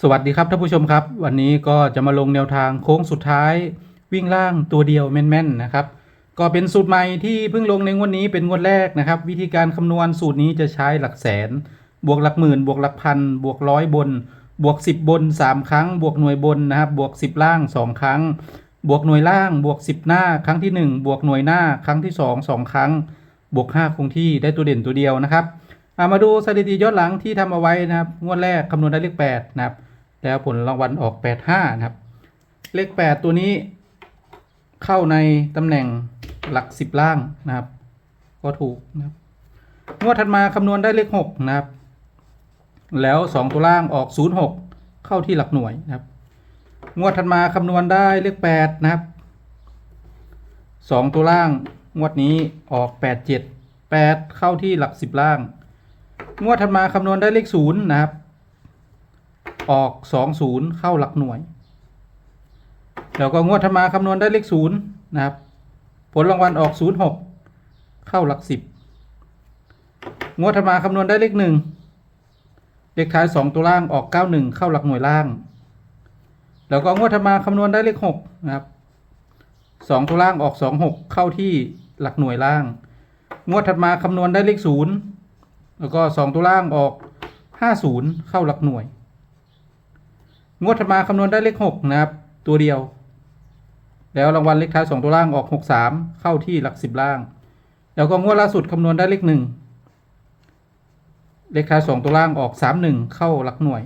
สวัสดีครับท่านผู้ชมครับ วันนี้ก็จะมาลงแนวทางโค้งสุดท้ายวิ่งล่างตัวเดียวแม่นๆนะครับ ก็เป็นสูตรใหม่ที่เพิ่งลงในงวดนี้เป็นงวดแรกนะครับ วิธีการคำนวณสูตรนี้จะใช้หลักแสน บวกหลักหมื่น บวกหลักพัน บวกร้อยบน บวก 10 บน 3 ครั้ง บวกหน่วยบนนะครับ บวก 10 ล่าง 2 ครั้ง บวกหน่วยล่าง บวก 10 หน้า ครั้งที่ 1 บวกหน่วยหน้า ครั้งที่ 2 2 ครั้ง บวก 5 คงที่ได้ตัวเด่นตัวเดียวนะครับ อะมาดูสถิติย้อนหลังที่ทำเอาไว้นะครับ งวดแรกคำนวณได้เลข8นะครับ แล้วผลรางวัลออก85นะครับ เลข8ตัวนี้ เข้าในตำแหน่งหลัก10ล่างนะครับ ก็ถูกนะครับ งวดถัดมาคำนวณได้เลข6นะครับ แล้ว2ตัวล่างออก06เข้าที่หลักหน่วยนะครับ งวดถัดมาคำนวณได้เลข8นะครับ2ตัวล่างงวดนี้ออก87 8เข้าที่หลัก10ล่าง งวดถัดมาคำนวณได้เลข0นย์นะครับ ออก20เข้าหลักหน่วย แล้วก็งวดถัดมาคำนวณได้เลข0นย์นะครับ ผลรางวัลออก06เข้าหลัก10งวดถัดมาคำนวณได้เลข1เลขท้าย2ตัวล่างออก91เข้าหลักหน่วยล่าง แล้วก็งวดถัดมาคำนวณได้เลข6นะครับ2ตัวล่างออก26เข้าที่หลักหน่วยล่าง งวดถัดมาคำนวณได้เลข0 แล้วก็2ตัวล่างออก50เข้าหลักหน่วย งวดถัดมาคำนวณได้เลขหกนะครับ ตัวเดียว แล้วรางวัลเลขท้ายสองตัวล่างออกหกสามเข้าที่หลักสิบล่าง แล้วก็งวดล่าสุดคำนวณได้เลขหนึ่งเลขท้ายสองตัวล่างออกสามหนึ่งเข้าหลักหน่วย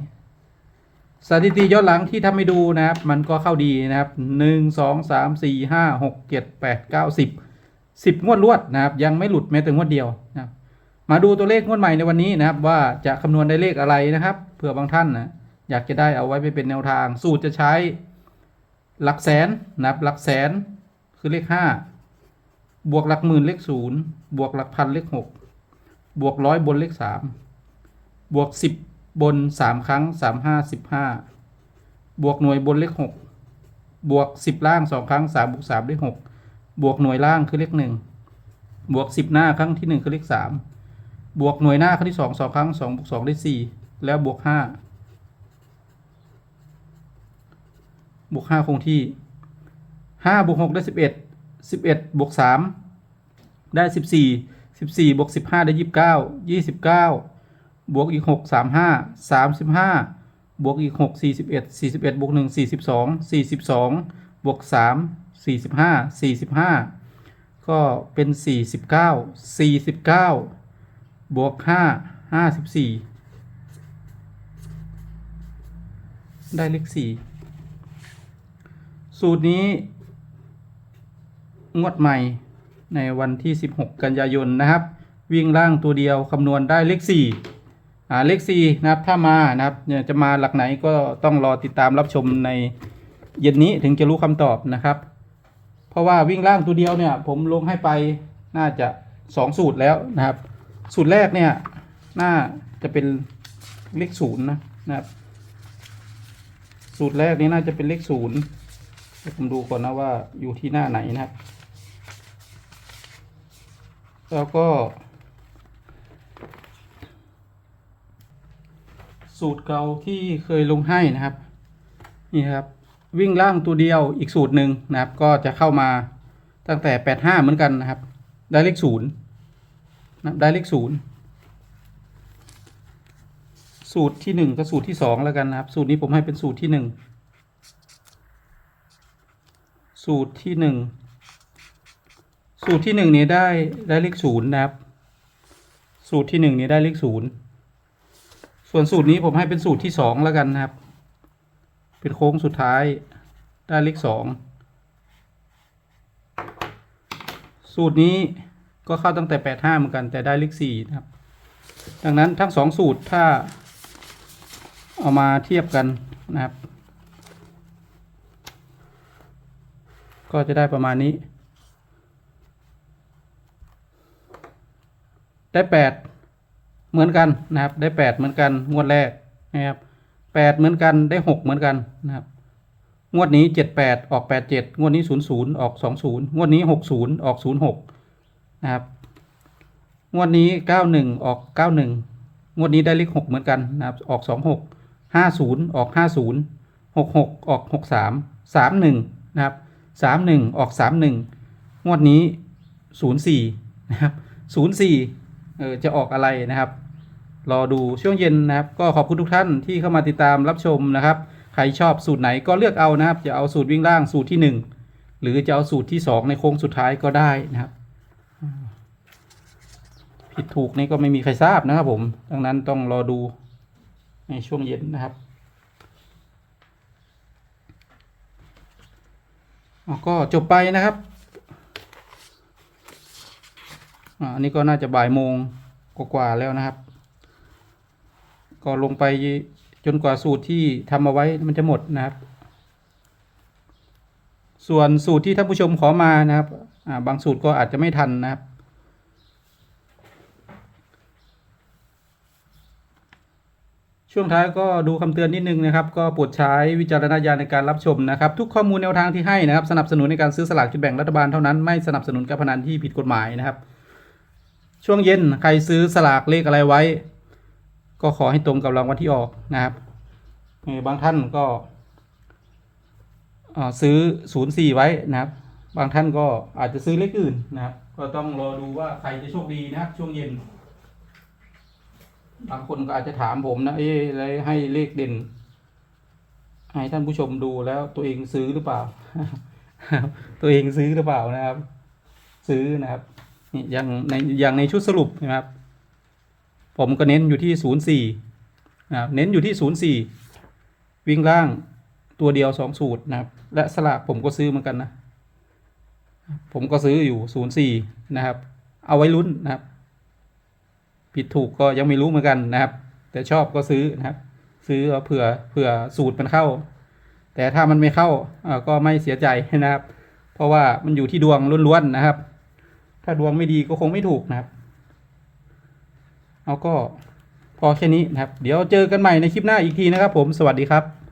สถิติย้อนหลังที่ทำให้ดูนะครับ มันก็เข้าดีนะครับหนึ่งสองสามสี่ห้าหกเจ็ดแปดเก้าสิบสิบงวดรวดนะครับ ยังไม่หลุดแม้แต่งวดเดียวนะครับ มาดูตัวเลขงวดใหม่ในวันนี้นะครับ ว่าจะคำนวณได้เลขอะไรนะครับเผื่อบางท่านนะอยากจะได้เอาไว้ไปเป็นแนวทาง สูตรจะใช้หลักแสนนะครับหลักแสนคือเลขห้าบวกหลักหมื่นเลขศูนย์บวกหลักพันเลขหกบวกร้อยบนเลขสามบวกสิบบนสามครั้งสามห้าสิบห้าบวกหน่วยบนเลขหกบวกสิบล่างสองครั้งสามบวกสามเลขหกบวกหน่วยล่างคือเลขหนึ่งบวกสิบหน้าครั้งที่หนึ่งคือเลขสาม บวกหน่วยหน้าครั้งที่สองสองครั้งสองบวกสองได้สี่แล้วบวกห้าบวกห้าคงที่ห้าบวกหกได้สิบเอ็ดสิบเอ็ดบวกสามได้สิบสี่สิบสี่บวกสิบห้าได้ยี่สิบเก้ายี่สิบเก้าบวกอีกหกสามห้าสามสิบห้าบวกอีกหกสี่สิบเอ็ดสี่สิบเอ็ดบวกหนึ่งสี่สิบสองสี่สิบสองบวกสามสี่สิบห้าสี่สิบห้าก็เป็นสี่สิบเก้าสี่สิบเก้า บวกห้าห้าสิบสี่ได้เลขสี่สูตรนี้ งวดใหม่ในวันที่ 16 กันยายนนะครับ วิ่งล่างตัวเดียวคำนวณได้เลข4อ่าเลข4นะครับถ้ามานะครับจะมาหลักไหนก็ต้องรอติดตามรับชมในเย็นนี้ถึงจะรู้คำตอบนะครับ เพราะว่าวิ่งล่างตัวเดียวเนี่ย ผมลงให้ไปน่าจะ 2 สูตรแล้วนะครับ สูตรแรกเนี่ยน่าจะเป็นเลขศูนย์นะนะครับสูตรแรกนี้น่าจะเป็นเลขศูนย์เดี๋ยวผมดูก่อนนะว่าอยู่ที่หน้าไหนนะครับ แล้วก็ สูตรเก่าที่เคยลงให้นะครับ นี่ครับ วิ่งล่างตัวเดียวอีกสูตรหนึ่งนะครับ ก็จะเข้ามาตั้งแต่แปดห้าเหมือนกันนะครับ ได้เลขศูนย์ นะได้เลขศูนย์สูตรที่หนึ่งกับสูตรที่สองแล้วกันนะครับ สูตรนี้ผมให้เป็นสูตรที่หนึ่งสูตรที่หนึ่งสูตรที่หนึ่งนี้ได้ได้เลขศูนย์นะครับ สูตรที่หนึ่งนี้ได้เลขศูนย์ส่วนสูตรนี้ผมให้เป็นสูตรที่สองแล้วกันนะครับ เป็นโค้งสุดท้ายได้เลขสองสูตรนี้ ก็เข้าตั้งแต่แปดห้าเหมือนกันแต่ได้เลขสี่นะครับ ดังนั้นทั้งสองสูตรถ้า เอามาเทียบกันนะครับ ก็จะได้ประมาณนี้ ได้แปดเหมือนกันนะครับ ได้แปดเหมือนกันงวดแรกนะครับแปดเหมือนกันได้หกเหมือนกันนะครับ งวดนี้เจ็ดแปดออกแปดเจ็ดงวดนี้ศูนย์ศูนย์ออกสองศูนย์งวดนี้หกศูนย์ออกศู นะครับ งวดนี้เก้าหนึ่งออกเก้าหนึ่งงวดนี้ได้เลขหกเหมือนกันนะครับ ออกสองหกห้าศูนย์ออกห้าศูนย์หกหกออกหกสามสามหนึ่งนะครับสามหนึ่งออกสามหนึ่งงวดนี้ศูนย์สี่นะครับศูนย์สี่เออจะออกอะไรนะครับ รอดูช่วงเย็นนะครับ ก็ขอบคุณทุกท่านที่เข้ามาติดตามรับชมนะครับใครชอบสูตรไหนก็เลือกเอานะครับ จะเอาสูตรวิ่งล่างสูตรที่หนึ่งหรือจะเอาสูตรที่สองในโค้งสุดท้ายก็ได้นะครับ ผิดถูกนี่ก็ไม่มีใครทราบนะครับผมดังนั้นต้องรอดูในช่วงเย็นนะครับก็จบไปนะครับอันนี้ก็น่าจะบ่ายโมงกว่าแล้วนะครับ ก็ลงไปจนกว่าสูตรที่ทำเอาไว้มันจะหมดนะครับ ส่วนสูตรที่ท่านผู้ชมขอมานะครับบางสูตรก็อาจจะไม่ทันนะครับ ช่วงท้ายก็ดูคำเตือนนิดนึงนะครับ ก็โปรดใช้วิจารณญาณในการรับชมนะครับ ทุกข้อมูลแนวทางที่ให้นะครับ สนับสนุนในการซื้อสลากกินแบ่งรัฐบาลเท่านั้นไม่สนับสนุนการพนันที่ผิดกฎหมายนะครับ ช่วงเย็นใครซื้อสลากเลขอะไรไว้ ก็ขอให้ตรงกับรางวัลที่ออกนะครับบางท่านก็ซื้อศูนย์สี่ไว้นะครับ บางท่านก็อาจจะซื้อเลขอื่นนะครับ ก็ต้องรอดูว่าใครจะโชคดีนะครับช่วงเย็น บางคนก็อาจจะถามผมนะเอ๊ะอะไรให้เลขเด่น ให้ท่านผู้ชมดูแล้วตัวเองซื้อหรือเปล่า ตัวเองซื้อหรือเปล่านะครับ ซื้อนะครับนี่อย่างในอย่างในชุดสรุปนะครับ ผมก็เน้นอยู่ที่ศูนย์สี่นะครับเน้นอยู่ที่ศูนย์สี่วิ่งล่างตัวเดียวสองสูตรนะครับ และสลากผมก็ซื้อเหมือนกันนะ ผมก็ซื้ออยู่ศูนย์สี่นะครับ เอาไว้ลุ้นนะครับ ผิดถูกก็ยังไม่รู้เหมือนกันนะครับ แต่ชอบก็ซื้อนะครับ ซื้อเอาเผื่อเผื่อสูตรมันเข้า แต่ถ้ามันไม่เข้าก็ไม่เสียใจนะครับ เพราะว่ามันอยู่ที่ดวงล้วนๆนะครับ ถ้าดวงไม่ดีก็คงไม่ถูกนะครับ เอาก็พอแค่นี้นะครับ เดี๋ยวเจอกันใหม่ในคลิปหน้าอีกทีนะครับผมสวัสดีครับ